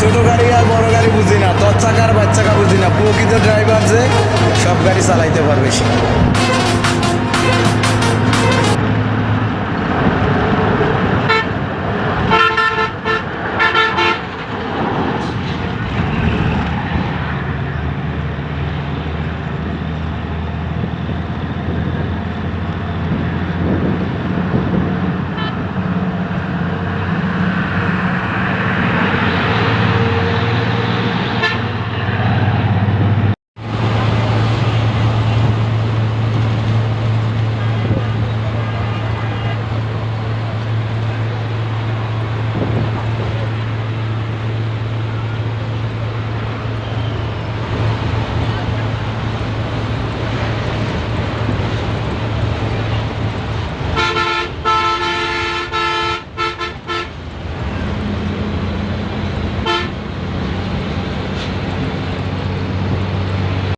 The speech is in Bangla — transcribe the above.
ছোট গাড়ি আর বড় গাড়ি বুঝি না দশ চাকার আর বাচ্চাকা বুঝি না প্রকৃত ড্রাইভার যে সব গাড়ি চালাইতে পারবে সে।